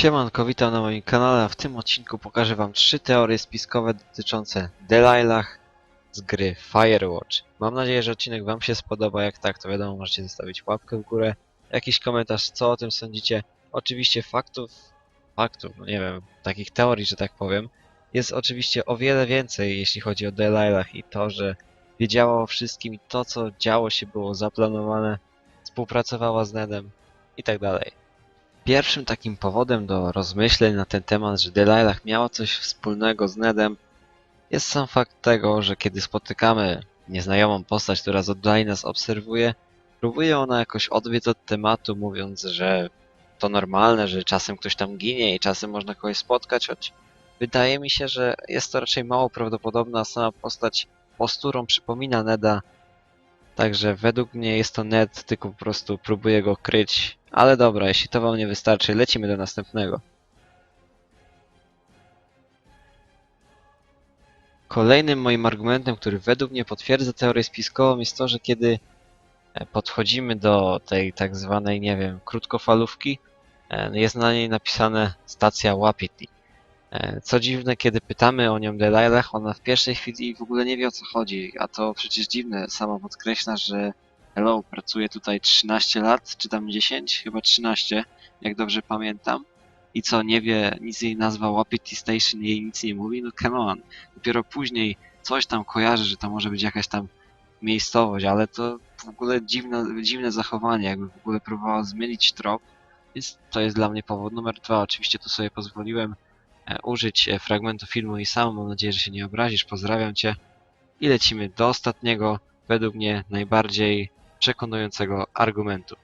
Siemanko, witam na moim kanale, a w tym odcinku pokażę wam trzy teorie spiskowe dotyczące Delilah z gry Firewatch. Mam nadzieję, że odcinek wam się spodoba, jak tak to wiadomo możecie zostawić łapkę w górę, jakiś komentarz co o tym sądzicie. Oczywiście faktów, faktów, no nie wiem, takich teorii, że tak powiem, jest oczywiście o wiele więcej jeśli chodzi o Delilah i to, że wiedziała o wszystkim i to co działo się było zaplanowane, współpracowała z Nedem i tak dalej. Pierwszym takim powodem do rozmyśleń na ten temat, że Delilah miała coś wspólnego z Nedem, jest sam fakt tego, że kiedy spotykamy nieznajomą postać, która z oddali nas obserwuje, próbuje ona jakoś odbiec od tematu, mówiąc, że to normalne, że czasem ktoś tam ginie i czasem można kogoś spotkać, choć wydaje mi się, że jest to raczej mało prawdopodobne, a sama postać posturą przypomina Neda, Także według mnie jest to Ned, tylko po prostu próbuje go kryć. Ale dobra, jeśli to wam nie wystarczy, lecimy do następnego. Kolejnym moim argumentem, który według mnie potwierdza teorię spiskową jest to, że kiedy e, podchodzimy do tej tak zwanej, nie wiem, krótkofalówki, e, jest na niej napisane stacja Wapiti. E, Co dziwne, kiedy pytamy o nią Delilah, ona w pierwszej chwili w ogóle nie wie o co chodzi, a to przecież dziwne, sama podkreśla, że hello, pracuje tutaj 13 lat, czy tam 10? Chyba 13, jak dobrze pamiętam. I co, nie wie, nic jej nazwa Wapiti Station jej nic nie mówi? No come on. Dopiero później coś tam kojarzy, że to może być jakaś tam miejscowość, ale to w ogóle dziwne, dziwne zachowanie, jakby w ogóle próbowała zmienić trop. Więc to jest dla mnie powód numer dwa. Oczywiście tu sobie pozwoliłem e, użyć e, fragmentu filmu i sam. Mam nadzieję, że się nie obrazisz. Pozdrawiam Cię. I lecimy do ostatniego, według mnie najbardziej przekonującego argumentu.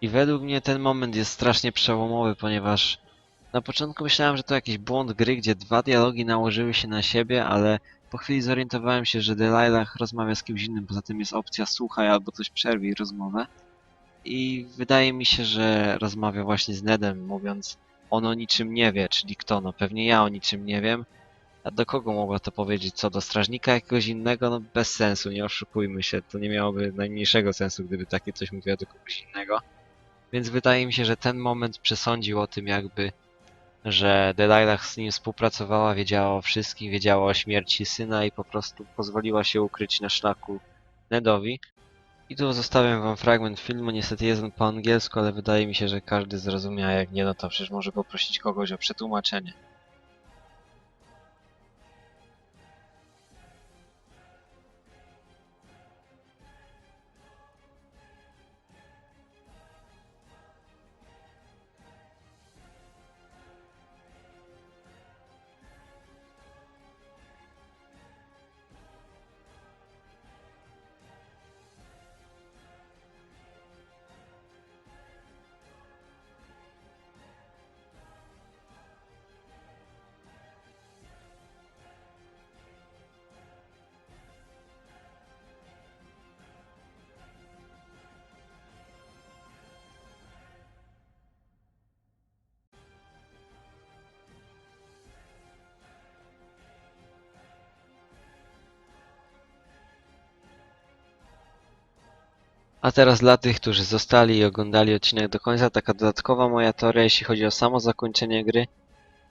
I według mnie ten moment jest strasznie przełomowy, ponieważ na początku myślałem, że to jakiś błąd gry, gdzie dwa dialogi nałożyły się na siebie, ale po chwili zorientowałem się, że Delilah rozmawia z kimś innym, poza tym jest opcja słuchaj albo coś przerwij rozmowę. I wydaje mi się, że rozmawia właśnie z Nedem, mówiąc on o niczym nie wie, czyli kto? No pewnie ja o niczym nie wiem. A do kogo mogła to powiedzieć? Co, do strażnika jakiegoś innego? No bez sensu, nie oszukujmy się. To nie miałoby najmniejszego sensu, gdyby takie coś mówiła do kogoś innego. Więc wydaje mi się, że ten moment przesądził o tym jakby, że Delilah z nim współpracowała, wiedziała o wszystkim, wiedziała o śmierci syna i po prostu pozwoliła się ukryć na szlaku Nedowi. I tu zostawiam wam fragment filmu, niestety jest on po angielsku, ale wydaje mi się, że każdy zrozumie, a jak nie, no to przecież może poprosić kogoś o przetłumaczenie. A teraz dla tych, którzy zostali i oglądali odcinek do końca, taka dodatkowa moja teoria, jeśli chodzi o samo zakończenie gry.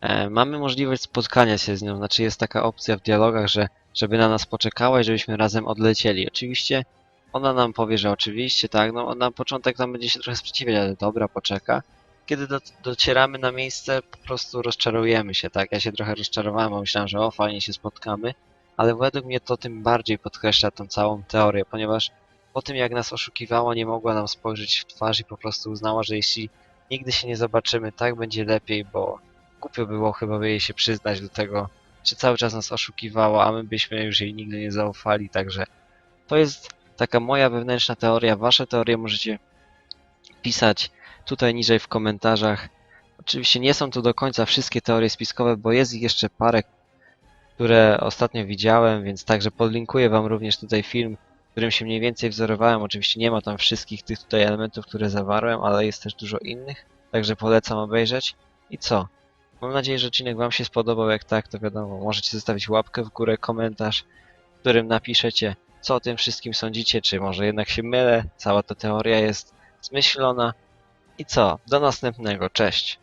E, mamy możliwość spotkania się z nią, znaczy jest taka opcja w dialogach, że żeby na nas poczekała i żebyśmy razem odlecieli. Oczywiście ona nam powie, że oczywiście, tak, no na początek tam będzie się trochę sprzeciwiać, ale dobra, poczeka. Kiedy do, docieramy na miejsce, po prostu rozczarujemy się, tak? Ja się trochę rozczarowałem, bo myślałem, że o, fajnie się spotkamy, ale według mnie to tym bardziej podkreśla tą całą teorię, ponieważ po tym jak nas oszukiwała, nie mogła nam spojrzeć w twarz i po prostu uznała, że jeśli nigdy się nie zobaczymy, tak będzie lepiej, bo głupio było chyba by jej się przyznać do tego, że cały czas nas oszukiwała, a my byśmy już jej nigdy nie zaufali, także to jest taka moja wewnętrzna teoria. Wasze teorie możecie pisać tutaj niżej w komentarzach. Oczywiście nie są to do końca wszystkie teorie spiskowe, bo jest ich jeszcze parę, które ostatnio widziałem, więc także podlinkuję wam również tutaj film, którym się mniej więcej wzorowałem. Oczywiście nie ma tam wszystkich tych tutaj elementów, które zawarłem, ale jest też dużo innych, także polecam obejrzeć. I co? Mam nadzieję, że odcinek Wam się spodobał. Jak tak, to wiadomo, możecie zostawić łapkę w górę, komentarz, w którym napiszecie, co o tym wszystkim sądzicie, czy może jednak się mylę, cała ta teoria jest zmyślona. I co? Do następnego, cześć!